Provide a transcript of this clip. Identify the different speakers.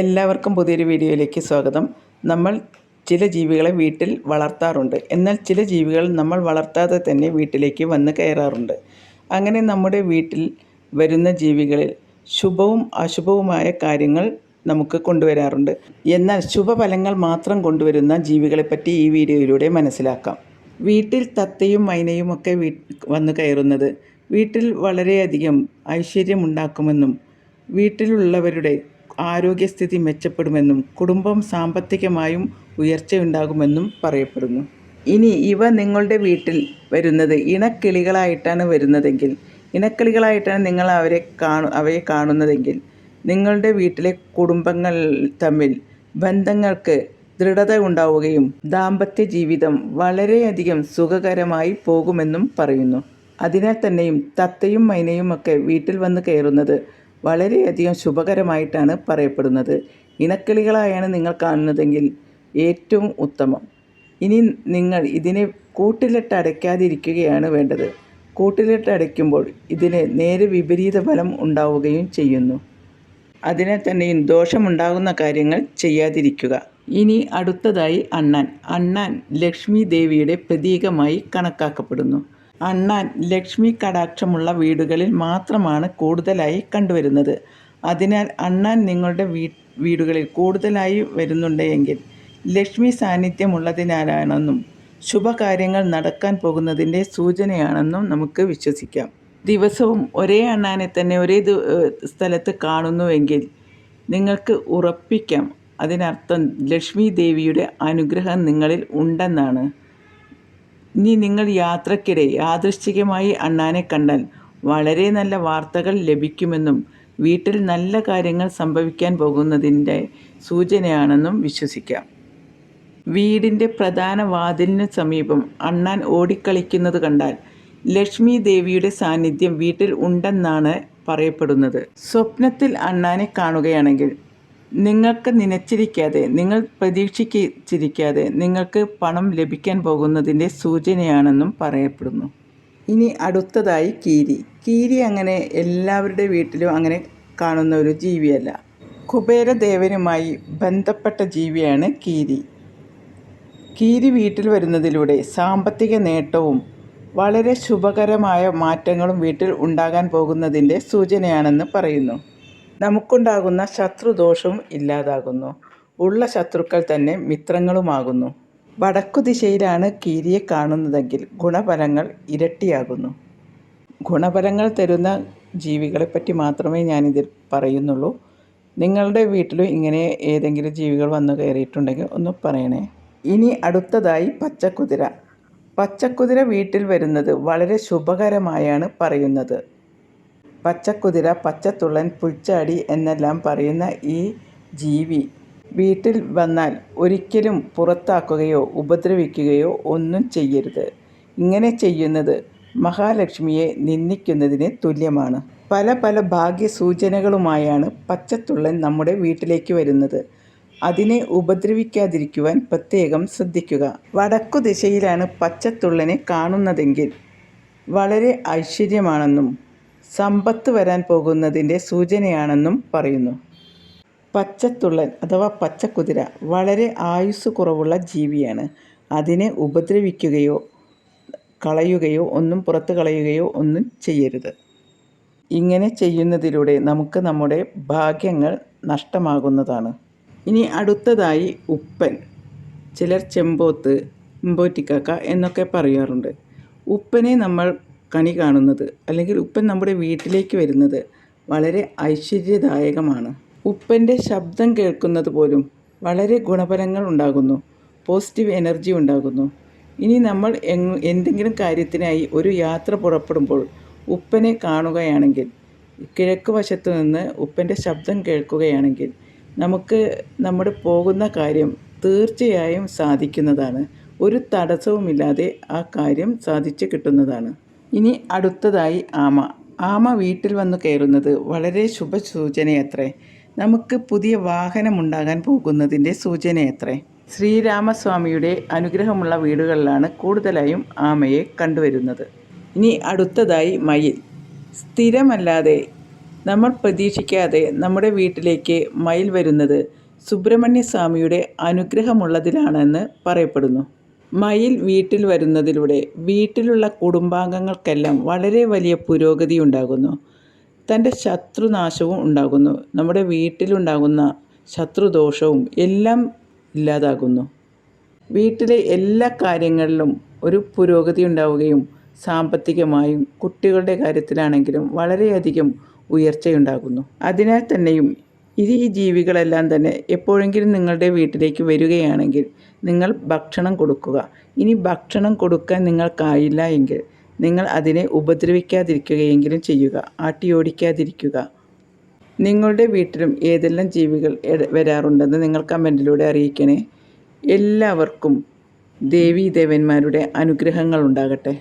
Speaker 1: എല്ലാവർക്കും പുതിയൊരു വീഡിയോയിലേക്ക് സ്വാഗതം. നമ്മൾ ചില ജീവികളെ വീട്ടിൽ വളർത്താറുണ്ട്. എന്നാൽ ചില ജീവികൾ നമ്മൾ വളർത്താതെ തന്നെ വീട്ടിലേക്ക് വന്ന് കയറാറുണ്ട്. അങ്ങനെ നമ്മുടെ വീട്ടിൽ വരുന്ന ജീവികളിൽ ശുഭവും അശുഭവുമായ കാര്യങ്ങൾ നമുക്ക് കൊണ്ടുവരാറുണ്ട്. എന്നാൽ ശുഭഫലങ്ങൾ മാത്രം കൊണ്ടുവരുന്ന ജീവികളെപ്പറ്റി ഈ വീഡിയോയിലൂടെ മനസ്സിലാക്കാം. വീട്ടിൽ തത്തയും മൈനയും ഒക്കെ വന്ന് കയറുന്നത് വീട്ടിൽ വളരെയധികം ഐശ്വര്യമുണ്ടാക്കുമെന്നും വീട്ടിലുള്ളവരുടെ ആരോഗ്യസ്ഥിതി മെച്ചപ്പെടുമെന്നും കുടുംബം സാമ്പത്തികമായും ഉയർച്ചയുണ്ടാകുമെന്നും പറയപ്പെടുന്നു. ഇനി ഇവ നിങ്ങളുടെ വീട്ടിൽ വരുന്നത് ഇണക്കിളികളായിട്ടാണ് വരുന്നതെങ്കിൽ ഇണക്കിളികളായിട്ടാണ് നിങ്ങൾ അവരെ കാണു അവയെ കാണുന്നതെങ്കിൽ നിങ്ങളുടെ വീട്ടിലെ കുടുംബങ്ങൾ തമ്മിൽ ബന്ധങ്ങൾക്ക് ദൃഢത ഉണ്ടാവുകയും ദാമ്പത്യ ജീവിതം വളരെയധികം സുഖകരമായി പോകുമെന്നും പറയുന്നു. അതിനാൽ തന്നെയും തത്തയും മൈനയും ഒക്കെ വീട്ടിൽ വന്ന് കയറുന്നത് വളരെയധികം ശുഭകരമായിട്ടാണ് പറയപ്പെടുന്നത്. ഇണക്കിളികളായാണ് നിങ്ങൾ കാണുന്നതെങ്കിൽ ഏറ്റവും ഉത്തമം. ഇനി നിങ്ങൾ ഇതിനെ കൂട്ടിലിട്ട് അടയ്ക്കാതിരിക്കുകയാണ് വേണ്ടത്. കൂട്ടിലിട്ട് അടയ്ക്കുമ്പോൾ ഇതിന് നേരെ വിപരീത ഫലം ഉണ്ടാവുകയും ചെയ്യുന്നു. അതിനെ തന്നെയും ദോഷമുണ്ടാകുന്ന കാര്യങ്ങൾ ചെയ്യാതിരിക്കുക. ഇനി അടുത്തതായി അണ്ണാൻ. അണ്ണാൻ ലക്ഷ്മി ദേവിയുടെ പ്രതീകമായി കണക്കാക്കപ്പെടുന്നു. അണ്ണാൻ ലക്ഷ്മി കടാക്ഷമുള്ള വീടുകളിൽ മാത്രമാണ് കൂടുതലായി കണ്ടുവരുന്നത്. അതിനാൽ അണ്ണാൻ നിങ്ങളുടെ വീടുകളിൽ കൂടുതലായി വരുന്നുണ്ടെങ്കിൽ ലക്ഷ്മി സാന്നിധ്യമുള്ളതിനാലാണെന്നും ശുഭകാര്യങ്ങൾ നടക്കാൻ പോകുന്നതിന്റെ സൂചനയാണെന്നും നമുക്ക് വിശ്വസിക്കാം. ദിവസവും ഒരേ അണ്ണാനെ തന്നെ ഒരേ സ്ഥലത്ത് കാണുന്നുവെങ്കിൽ നിങ്ങൾക്ക് ഉറപ്പിക്കാം. അതിനർത്ഥം ലക്ഷ്മി ദേവിയുടെ അനുഗ്രഹം നിങ്ങളിൽ ഉണ്ടെന്നാണ്. ഇനി നിങ്ങൾ യാത്രക്കിടെ യാദൃശ്ചികമായി അണ്ണാനെ കണ്ടാൽ വളരെ നല്ല വാർത്തകൾ ലഭിക്കുമെന്നും വീട്ടിൽ നല്ല കാര്യങ്ങൾ സംഭവിക്കാൻ പോകുന്നതിന്റെ സൂചനയാണെന്നും വിശ്വസിക്കാം. വീടിന്റെ പ്രധാന വാതിലിന് സമീപം അണ്ണാൻ ഓടിക്കളിക്കുന്നത് കണ്ടാൽ ലക്ഷ്മി ദേവിയുടെ സാന്നിധ്യം വീട്ടിൽ ഉണ്ടെന്നാണ് പറയപ്പെടുന്നത്. സ്വപ്നത്തിൽ അണ്ണാനെ കാണുകയാണെങ്കിൽ നിങ്ങൾക്ക് നനച്ചിരിക്കാതെ നിങ്ങൾ പ്രതീക്ഷിച്ചിരിക്കാതെ നിങ്ങൾക്ക് പണം ലഭിക്കാൻ പോകുന്നതിന്റെ സൂചനയാണെന്നും പറയപ്പെടുന്നു. ഇനി അടുത്തതായി കീരി. കീരി അങ്ങനെ എല്ലാവരുടെ വീട്ടിലും അങ്ങനെ കാണുന്ന ഒരു ജീവിയല്ല. കുബേരദേവനുമായി ബന്ധപ്പെട്ട ജീവിയാണ് കീരി. കീരി വീട്ടിൽ വരുന്നതിലൂടെ സാമ്പത്തിക നേട്ടവും വളരെ ശുഭകരമായ മാറ്റങ്ങളും വീട്ടിൽ ഉണ്ടാകാൻ പോകുന്നതിന്റെ സൂചനയാണെന്ന് പറയുന്നു. നമുക്കുണ്ടാകുന്ന ശത്രുദോഷവും ഇല്ലാതാകുന്നു. ഉള്ള ശത്രുക്കൾ തന്നെ മിത്രങ്ങളുമാകുന്നു. വടക്കു ദിശയിലാണ് കീരിയെ കാണുന്നതെങ്കിൽ ഗുണഫലങ്ങൾ ഇരട്ടിയാകുന്നു. ഗുണഫലങ്ങൾ തരുന്ന ജീവികളെപ്പറ്റി മാത്രമേ ഞാനിതിൽ പറയുന്നുള്ളൂ. നിങ്ങളുടെ വീട്ടിലും ഇങ്ങനെ ഏതെങ്കിലും ജീവികൾ വന്നു കയറിയിട്ടുണ്ടെങ്കിൽ ഒന്ന് പറയണേ. ഇനി അടുത്തതായി പച്ചക്കുതിര. പച്ചക്കുതിര വീട്ടിൽ വരുന്നത് വളരെ ശുഭകരമായാണ് പറയുന്നത്. പച്ചക്കുതിര പച്ചത്തുള്ളൻ പുൽച്ചാടി എന്നെല്ലാം പറയുന്ന ഈ ജീവി വീട്ടിൽ വന്നാൽ ഒരിക്കലും പുറത്താക്കുകയോ ഉപദ്രവിക്കുകയോ ഒന്നും ചെയ്യരുത്. ഇങ്ങനെ ചെയ്യുന്നത് മഹാലക്ഷ്മിയെ നിന്ദിക്കുന്നതിന് തുല്യമാണ്. പല പല ഭാഗ്യസൂചനകളുമായാണ് പച്ചത്തുള്ളൻ നമ്മുടെ വീട്ടിലേക്ക് വരുന്നത്. അതിനെ ഉപദ്രവിക്കാതിരിക്കുവാൻ പ്രത്യേകം ശ്രദ്ധിക്കുക. വടക്കു ദിശയിലാണ് പച്ചത്തുള്ളനെ കാണുന്നതെങ്കിൽ വളരെ ഐശ്വര്യമാണെന്നും സമ്പത്ത് വരാൻ പോകുന്നതിന്റെ സൂചനയാണെന്നും പറയുന്നു. പച്ചത്തുള്ളൻ അഥവാ പച്ചക്കുതിര വളരെ ആയുസ് കുറവുള്ള ജീവിയാണ്. അതിനെ ഉപദ്രവിക്കുകയോ കളയുകയോ ഒന്നും പുറത്ത് കളയുകയോ ഒന്നും ചെയ്യരുത്. ഇങ്ങനെ ചെയ്യുന്നതിലൂടെ നമുക്ക് നമ്മുടെ ഭാഗ്യങ്ങൾ നഷ്ടമാകുന്നതാണ്. ഇനി അടുത്തതായി ഉപ്പൻ. ചിലർ ചെമ്പോത്ത് ഇമ്പോറ്റിക്കാക്ക എന്നൊക്കെ പറയാറുണ്ട്. ഉപ്പനെ നമ്മൾ കണി കാണുന്നത് അല്ലെങ്കിൽ ഉപ്പൻ നമ്മുടെ വീട്ടിലേക്ക് വരുന്നത് വളരെ ഐശ്വര്യദായകമാണ്. ഉപ്പന്റെ ശബ്ദം കേൾക്കുന്നത് പോലും വളരെ ഗുണഫലങ്ങൾ ഉണ്ടാകുന്നു പോസിറ്റീവ് എനർജി ഉണ്ടാകുന്നു. ഇനി നമ്മൾ എന്തെങ്കിലും കാര്യത്തിനായി ഒരു യാത്ര പുറപ്പെടുമ്പോൾ ഉപ്പനെ കാണുകയാണെങ്കിൽ കിഴക്ക് വശത്തു നിന്ന് ഉപ്പന്റെ ശബ്ദം കേൾക്കുകയാണെങ്കിൽ നമുക്ക് നമ്മുടെ പോകുന്ന കാര്യം തീർച്ചയായും സാധിക്കുന്നതാണ്. ഒരു തടസ്സവുമില്ലാതെ ആ കാര്യം സാധിച്ചു കിട്ടുന്നതാണ്. ഇനി അടുത്തതായി ആമ. ആമ വീട്ടിൽ വന്നു കയറുന്നത് വളരെ ശുഭസൂചനയത്രേ. നമുക്ക് പുതിയ വാഹനമുണ്ടാകാൻ പോകുന്നതിന്റെ സൂചനയത്രേ. ശ്രീരാമസ്വാമിയുടെ അനുഗ്രഹമുള്ള വീടുകളിലാണ് കൂടുതലായും ആമയെ കണ്ടുവരുന്നത്. ഇനി അടുത്തതായി മയിൽ. സ്ഥിരമല്ലാതെ നമ്മൾ പ്രതീക്ഷിക്കാതെ നമ്മുടെ വീട്ടിലേക്ക് മയിൽ വരുന്നത് സുബ്രഹ്മണ്യ സ്വാമിയുടെ അനുഗ്രഹമുള്ളതിലാണെന്ന് പറയപ്പെടുന്നു. മയിൽ വീട്ടിൽ വരുന്നതിലൂടെ വീട്ടിലുള്ള കുടുംബാംഗങ്ങൾക്കെല്ലാം വളരെ വലിയ പുരോഗതി ഉണ്ടാകുന്നു. തന്റെ ശത്രുനാശവും ഉണ്ടാകുന്നു. നമ്മുടെ വീട്ടിലുണ്ടാകുന്ന ശത്രുദോഷവും എല്ലാം ഇല്ലാതാകുന്നു. വീട്ടിലെ എല്ലാ കാര്യങ്ങളിലും ഒരു പുരോഗതി ഉണ്ടാവുകയും സാമ്പത്തികമായും കുട്ടികളുടെ കാര്യത്തിലാണെങ്കിലും വളരെയധികം ഉയർച്ചയുണ്ടാകുന്നു. അതിനാൽ തന്നെയും ഇത് ഈ ജീവികളെല്ലാം തന്നെ എപ്പോഴെങ്കിലും നിങ്ങളുടെ വീട്ടിലേക്ക് വരികയാണെങ്കിൽ നിങ്ങൾ ഭക്ഷണം കൊടുക്കുക. ഇനി ഭക്ഷണം കൊടുക്കാൻ നിങ്ങൾക്കായില്ല എങ്കിൽ നിങ്ങൾ അതിനെ ഉപദ്രവിക്കാതിരിക്കുകയെങ്കിലും ചെയ്യുക. ആട്ടിയോടിക്കാതിരിക്കുക നിങ്ങളുടെ വീട്ടിലും ഏതെല്ലാം ജീവികൾ വരാറുണ്ടെന്ന് നിങ്ങൾ കമന്റിലൂടെ അറിയിക്കണേ. എല്ലാവർക്കും ദേവീ ദേവന്മാരുടെ അനുഗ്രഹങ്ങൾ ഉണ്ടാകട്ടെ.